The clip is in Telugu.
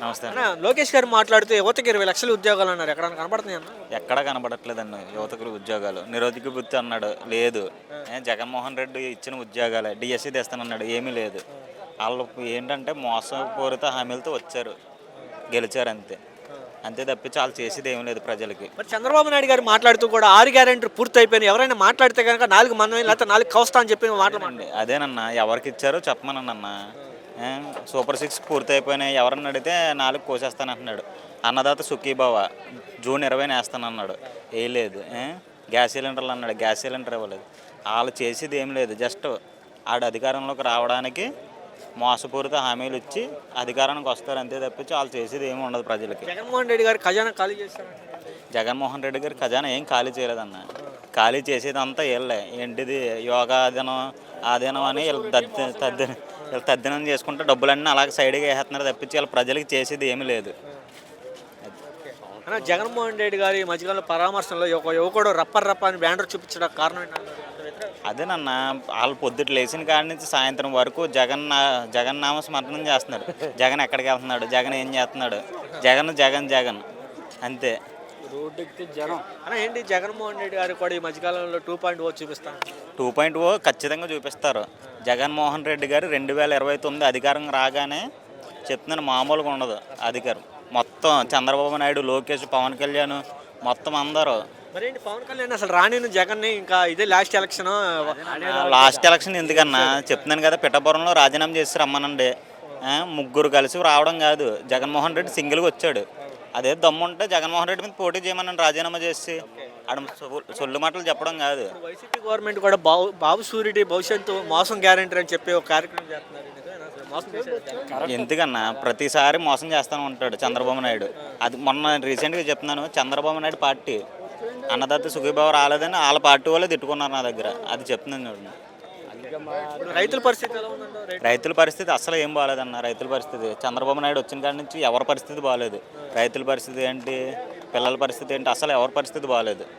నమస్తే. అన్న లోకేష్ గారు మాట్లాడుతూ యువతకి ఇరవై లక్షల ఉద్యోగాలు అన్నారు. ఎక్కడ కనపడుతున్నాయి అన్న? ఎక్కడ కనబడట్లేదండి యువతకులు ఉద్యోగాలు. నిరోధిక వృత్తి అన్నాడు లేదు. జగన్మోహన్ రెడ్డి ఇచ్చిన ఉద్యోగాలే డిఎస్సి తెస్తానన్నాడు ఏమీ లేదు. వాళ్ళు ఏంటంటే మోసపూరిత హామీలతో వచ్చారు గెలిచారు అంతే. అంతే తప్పించి వాళ్ళు చేసేది ఏం లేదు ప్రజలకి. మరి చంద్రబాబు నాయుడు గారు మాట్లాడుతూ కూడా ఆరు గ్యారెంటీ పూర్తి అయిపోయినాయి ఎవరైనా మాట్లాడితే కనుక నాలుగు మందమే లేకపోతే నాలుగు కవస్తా అని చెప్పి మాటలు అండి అదేనన్నా ఎవరికి ఇచ్చారో చెప్పమనన్న సూపర్ సిక్స్ పూర్తి అయిపోయినాయి ఎవరన్నా అడిగితే నాలుగు కోసేస్తానంటున్నాడు. అన్నదాత సుఖీభావ జూన్ ఇరవైన వేస్తానన్నాడు. వేయలేదు ఏ? గ్యాస్ సిలిండర్లు అన్నాడు. గ్యాస్ సిలిండర్ ఇవ్వలేదు. వాళ్ళు చేసేది ఏం లేదు. జస్ట్ ఆడు అధికారంలోకి రావడానికి మోసపూరిత హామీలు ఇచ్చి అధికారానికి వస్తారు అంతే తప్పించి వాళ్ళు చేసేది ఏమి ఉండదు ప్రజలకి. జగన్మోహన్ రెడ్డి గారు ఖజానా ఖాళీ చేశారు? జగన్మోహన్ రెడ్డి గారి ఖజానా ఏం ఖాళీ చేయలేదన్న. ఖాళీ చేసేదంతా వీళ్ళే. ఏంటిది? యోగా దినం ఆ దినం అని వీళ్ళు తద్ది తద్ది వీళ్ళు తద్దినం చేసుకుంటే డబ్బులన్నీ అలాగే సైడ్గా వేస్తున్నారు తప్పించి వీళ్ళ ప్రజలకి చేసేది ఏమీ లేదు. అన్న జగన్మోహన్ రెడ్డి గారి మధ్యకాలంలో పరామర్శంలో ఒక యువకుడు రప్పర్ రప్ప అని బ్యానర్ చూపించడం కారణం ఏంటంటే అదేనన్న వాళ్ళు పొద్దుట లేచిన కాడి నుంచి సాయంత్రం వరకు జగన్ జగన్ నామ స్మరణం చేస్తున్నాడు. జగన్ ఎక్కడికి వెళ్తున్నాడు? జగన్ ఏం చేస్తున్నాడు? జగన్ జగన్ జగన్. అంతే. అన్న ఏంటి? జగన్మోహన్ రెడ్డి గారు కూడా ఈ మధ్యకాలంలో టూ పాయింట్ ఓ చూపిస్తాను టూ పాయింట్ ఓ ఖచ్చితంగా చూపిస్తారు. జగన్మోహన్ రెడ్డి గారు రెండు వేల ఇరవై తొమ్మిది అధికారం రాగానే చెప్తున్నాను మామూలుగా ఉండదు అధికారం. మొత్తం చంద్రబాబు నాయుడు లోకేష్ పవన్ కళ్యాణ్ మొత్తం అందరూ. మరి ఏంటి పవన్ కళ్యాణ్ అసలు రాని జగన్ని ఇంకా ఇదే లాస్ట్ ఎలక్షన్. లాస్ట్ ఎలక్షన్ ఎందుకన్నా? చెప్తున్నాను కదా పిఠాపురంలో రాజీనామా చేసి రమ్మనండి. ముగ్గురు కలిసి రావడం కాదు. జగన్మోహన్ రెడ్డి సింగిల్గా వచ్చాడు. అదే దమ్ముంటే జగన్మోహన్ రెడ్డి మీద పోటీ చేయమని రాజీనామా చేసి. ఆడ సొల్లు మాటలు చెప్పడం కాదు. వైసీపీ గవర్నమెంట్ కూడా బాబు బాబు సూర్యుడి భవిష్యత్తు మోసం గ్యారెంటీ అని చెప్పి ఒక కార్యక్రమం చేస్తున్నారు. ఎందుకన్నా? ప్రతిసారి మోసం చేస్తూనే ఉంటాడు చంద్రబాబు నాయుడు. అది మొన్న రీసెంట్గా చెప్తున్నాను చంద్రబాబు నాయుడు పార్టీ. అన్నదత్త సుఖీబాబు రాలేదని వాళ్ళ పార్టీ వాళ్ళే తిట్టుకున్నారు నా దగ్గర. అది చెప్తున్నాను చూడండి. రైతుల పరిస్థితి ఎలా రైతుల పరిస్థితి అసలు ఏం బాగాలేదన్న రైతుల పరిస్థితి. చంద్రబాబు నాయుడు వచ్చిన కాడి నుంచి ఎవరి పరిస్థితి బాగాలేదు. రైతుల పరిస్థితి ఏంటి? పిల్లల పరిస్థితి ఏంటి? అసలు ఎవరి పరిస్థితి బాగాలేదు.